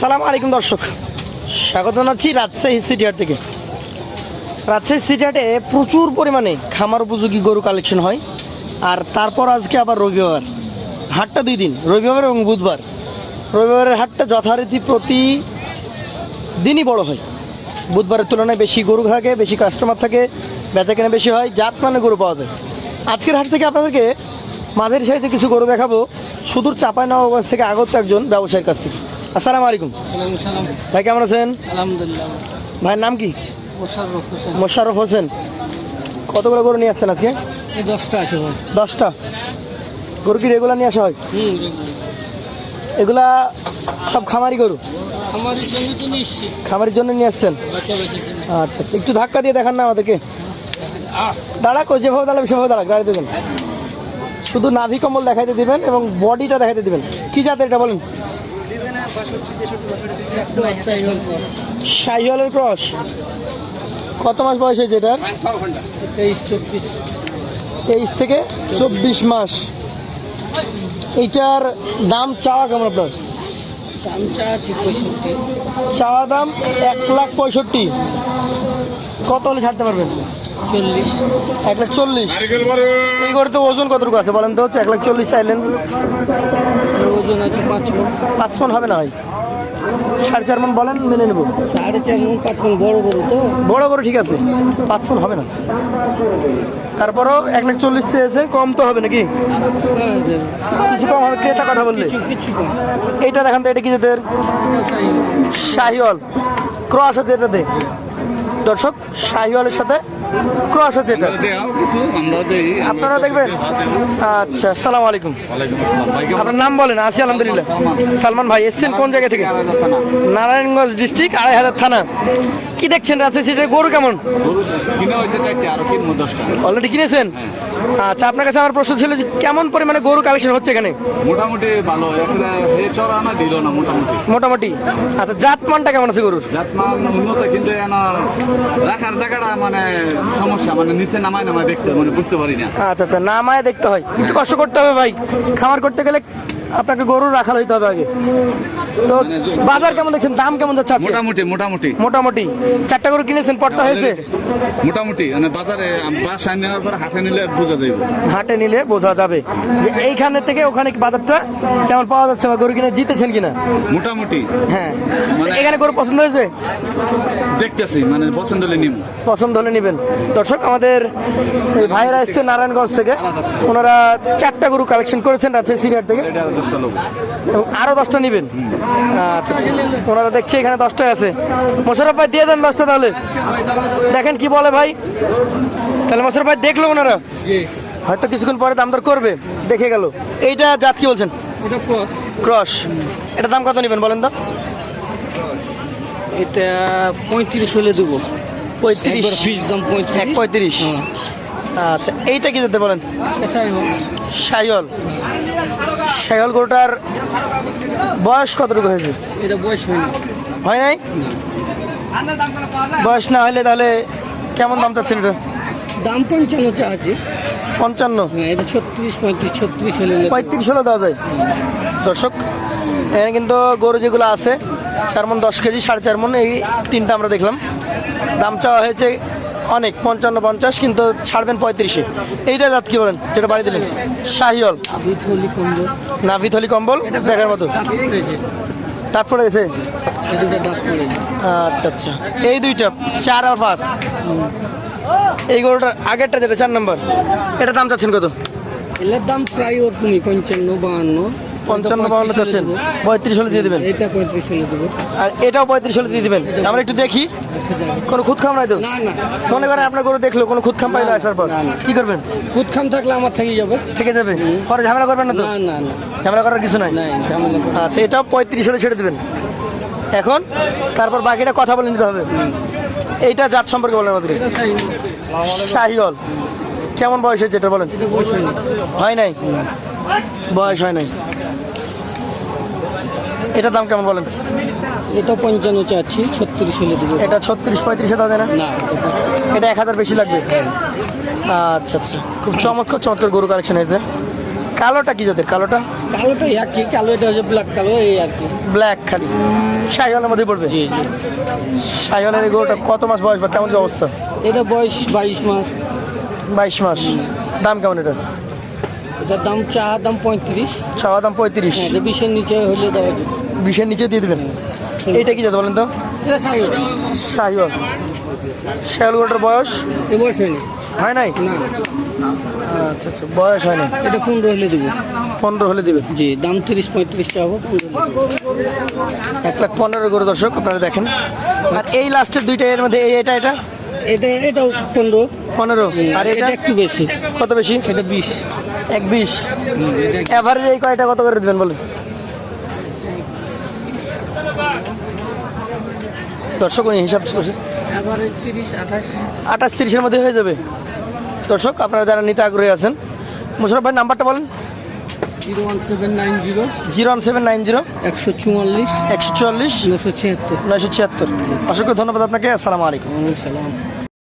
সালাম আলাইকুম দর্শক। স্বাগত জানাচ্ছি রাজশাহী সিটিহাট থেকে। রাজশাহী সিটিহাটে প্রচুর পরিমাণে খামার উপযোগী গরু কালেকশন হয়। আর তারপর আজকে আবার রবিবার। হাটটা দুই দিন, রবিবার এবং বুধবার। রবিবারের হাটটা যথারীতি প্রতি দিনই বড় হয়। বুধবারের তুলনায় বেশি গরু থাকে, বেশি কাস্টমার থাকে বেচা কেনা বেশি হয় জাত মানে গরু পাওয়া যায়। আজকের হাট থেকে আপনাদেরকে মাঝের সাইজে কিছু গরু দেখাবো। সুদূর চাপাই নবাবাস থেকে আগত একজন ব্যবসায়ীর কাছ থেকে। আসসালামু আলাইকুম। ভাই কেমন আছেন? আলহামদুলিল্লাহ। ভাইয়ের নাম কি? মোশাররফ হোসেন। কতগুলো গরু নিয়ে আসছেন আজকে? দশটা আছে ভাই। দশটা? গরু কি রেগুলার নিয়ে আসা হয়? এগুলা সব খামারি গরু? খামারির জন্য নিয়ে আসছেন? আচ্ছা আচ্ছা। একটু ধাক্কা দিয়ে দেখান না আমাদেরকে। দাঁড়া কই যেভাবে দাঁড়াবে সেভাবে দাঁড়াক দাঁড়াতে দেবেন শুধু নাভি কম্বল দেখাইতে দিবেন এবং বডিটা দেখাইতে দিবেন। কি জাতের এটা বলেন? অল্প ক্রস। কত মাস বয়স হয়েছে এটার? তেইশ চব্বিশ। তেইশ থেকে চব্বিশ মাস। এইটার দাম চাওয়া কেমন আপনার? চাওয়া দাম এক লাখ পঁয়ষট্টি। কত হলে ছাড়তে পারবেন? চল্লিশ। এক লাখ চল্লিশ। এই করে তো ওজন কতটুকু আছে বলেন তো? হচ্ছে এক লাখ চল্লিশ চাইলেন। ওজন আছে পাঁচ মন। পাঁচ মন হবে না ভাই? সাড়ে চার মন বলেন মেনে নেব। সাড়ে চার মন পাঁচ মন বড় বড় তো। বড় বড় ঠিক আছে। পাঁচ মন হবে না। তারপরও এক লাখ চল্লিশ চেয়েছে কম তো হবে নাকি? হ্যাঁ। কিছু কম হবে ক্রেতা কথা বললে। এইটা দেখান তো এটা কি জাতের? শাহিওয়াল। ক্রস আছে এটাতে। দর্শক শাহিওয়ালের সাথে ক্রস হচ্ছে এটা। আপনারা দেখবেন? আচ্ছা আসসালামু। আলাইকুম আপনার নাম বলেন? আছি আলহামদুলিল্লাহ। সালমান। ভাই এসছেন কোন জায়গা থেকে? নারায়ণগঞ্জ ডিস্ট্রিক্ট আড়াই হাজার থানা। কি দেখছেন? রাজশাহী সিটির গরু কেমন? অলরেডি কিনেছেন? আচ্ছা আপনার কাছে আমার প্রশ্ন ছিল যে কেমন পরিমাণে গরু কালেকশন হচ্ছে এখানে? মোটামুটি ভালো। না দিল না মোটামুটি। মোটামুটি। আচ্ছা জাত মানটা কেমন আছে গরুর? জাতমান উন্নত কিন্তু রাখার জায়গাটা মানে সমস্যা মানে নিচে নামায় নামায় দেখতে মানে বুঝতে পারি না। আচ্ছা আচ্ছা নামায় দেখতে হয়। একটু কষ্ট করতে হবে ভাই। খামার করতে গেলে আপনাকে গরু রাখা হইতে হবে আগে। তো বাজার কেমন দেখছেন? দাম কেমন যাচ্ছে মোটামুটি মোটামুটি। মোটামুটি। চারটা গরু কিনেছেন পড়তে হয়েছে? মোটামুটি মানে বাজারে বাসায় নেওয়ার পর হাতে নিলে বোঝা যাবে হাটে নিলে বোঝা যাবে। যে এইখানে থেকে ওখানে কি বাজারটা কেমন পাওয়া যাচ্ছে বা গরু কিনে জিতেছেন কিনা? মোটামুটি। হ্যাঁ। মানে- এখানে গরু পছন্দ হয়েছে? দেখতেছি মানে পছন্দ হলে নিব পছন্দ হলে নেবেন। দর্শক আমাদের ভাইরা এসছে নারায়ণগঞ্জ থেকে। ওনারা চারটা গরু কালেকশন করেছেন রাজশাহী সিরিয়ার থেকে। দশটা লোক। এবং আরও দশটা নেবেন? আচ্ছা। ওনারা দেখছি এখানে দশটায় আছে। মোশারফ ভাই দিয়ে দেন দশটা তাহলে। দেখেন কি বলে ভাই। তাহলে মোশারফ ভাই দেখল ওনারা? হয়তো কিছুক্ষণ পরে দাম দর করবে। দেখে গেল। এইটা জাত কি বলছেন? ক্রস। এটা দাম কত নেবেন বলেন তো? এটা পঁয়ত্রিশ হলে দেবো। পঁয়ত্রিশ। ফিস দাম পঁয়ত্রিশ। পঁয়ত্রিশ। আচ্ছা এইটা কি যেতে বলেন? সাইল সাইল গরুটার বয়স কতটুকু হয়েছে? এটা বয়স হয় নাই? বয়স না হলে তাহলে কেমন দাম চাচ্ছেন এটা? দাম পঞ্চান্ন চা আছে। পঞ্চান্ন? হ্যাঁ এটা ছত্রিশ পঁয়ত্রিশ ছত্রিশ হলে পঁয়ত্রিশ হলে দেওয়া যায়। দর্শক এখানে কিন্তু গরু যেগুলো আছে চার মন দশ কেজি সাড়ে চার মন এই তিনটা আমরা দেখলাম। দাম চাওয়া হয়েছে অনেক পঞ্চান্ন পঞ্চাশ কিন্তু ছাড়বেন পঁয়ত্রিশে। এইটা জাত কি বলেন? যেটা বাড়ি দিলেন? শাহিওল আবি থলি কম্বল দেখার মতো। দাঁত পড়েছে পড়ে গেছে? আচ্ছা আচ্ছা। এই দুইটা চার আর পাঁচ। এই গরুটার আগেরটা যেটা চার নম্বর এটা দাম চাচ্ছেন কত? এটার দাম প্রায় ওরকমই পঞ্চান্ন বাহান্ন। পঞ্চান্ন বাউন্ন চাচ্ছেন। পঁয়ত্রিশ হলে দিয়ে দেবেন? এটা পঁয়ত্রিশ হলে দেবো। আর এটাও পঁয়ত্রিশ হলে দিয়ে দিবেন? আমরা একটু দেখি। কোনো খুদ খাম নাই তো? মনে করেন আপনার গরু দেখল কোনো খুদ খাম পাইলে আসার পর। কি করবেন? খুদ খাম থাকলে আমার থেকে যাবে। থেকে যাবে? পরে ঝামেলা করবেন না তো? না না ঝামেলা করার কিছু নাই? আচ্ছা এটাও পঁয়ত্রিশ হলে ছেড়ে দেবেন। এখন তারপর বাকিটা কথা বলে নিতে হবে। এইটা জাত সম্পর্কে বলেন আমাদেরকে। শাহিওল কেমন বয়স হয়েছে এটা বলেন? হয় নাই? বয়স হয় নাই। এটা দাম কেমন বলেন? এটা পঞ্চান্ন চাচ্ছি ছত্রিশ হলে দেবো। এটা ছত্রিশ পঁয়ত্রিশে দাও না? না এটা এক হাজার বেশি লাগবে? আচ্ছা আচ্ছা। খুব চমৎকার চমৎকার গরু কালেকশন হয়েছে। কালোটা কি জাতের? কালোটা? কালোটা একই কালো এটা হচ্ছে ব্ল্যাক কালো এই আর কি। ব্ল্যাক খালি। শাহিওয়ালের মধ্যে পড়বে? জি জি। শাহিওয়ালের গরুটা কত মাস বয়স বা কেমন কি অবস্থা? এটা বয়স বাইশ মাস। বাইশ মাস। দাম কেমন এটা? এটার দাম চা দাম পঁয়ত্রিশ। চাওয়া দাম পঁয়ত্রিশ। হ্যাঁ বিশের নিচে হলে দেওয়া বিশের নিচে দিয়ে দেবেন? এইটা কি জাত বলেন তো? এটা শাহিওয়াল শাহিওয়াল গরুটার বয়স? এ বয়স হয়নি। হয় নাই? আচ্ছা আচ্ছা বয়স হয় না এটা পনেরো হলে দেবো। পনেরো হলে দিবেন জি দাম তিরিশ পঁয়ত্রিশ টাকা দেবো। এক লাখ পনেরো গরু দর্শক আপনারা দেখেন। আর এই লাস্টের দুইটা এর মধ্যে এই এটা এটা? এটা এটাও পনেরো। পনেরো। আর এটা এটা? একটু বেশি। কত বেশি? এটা বিশ। এক বিশ। এভারেজ এই কয়টা কত করে দেবেন বলেন? দর্শক উনি হিসাব আঠাশ। তিরিশের মধ্যে হয়ে যাবে। দর্শক আপনারা যারা নিতে আগ্রহী আছেন মুশারফ ভাই নাম্বারটা বলেন। Zero one seven nine zero. Zero one seven nine zero. একশো চুয়াল্লিশ। একশো চুয়াল্লিশ। নশো ছিয়াত্তর। নয়শো ছিয়াত্তর। অসংখ্য ধন্যবাদ আপনাকে। আসসালামু আলাইকুম। আসসালাম সালাম।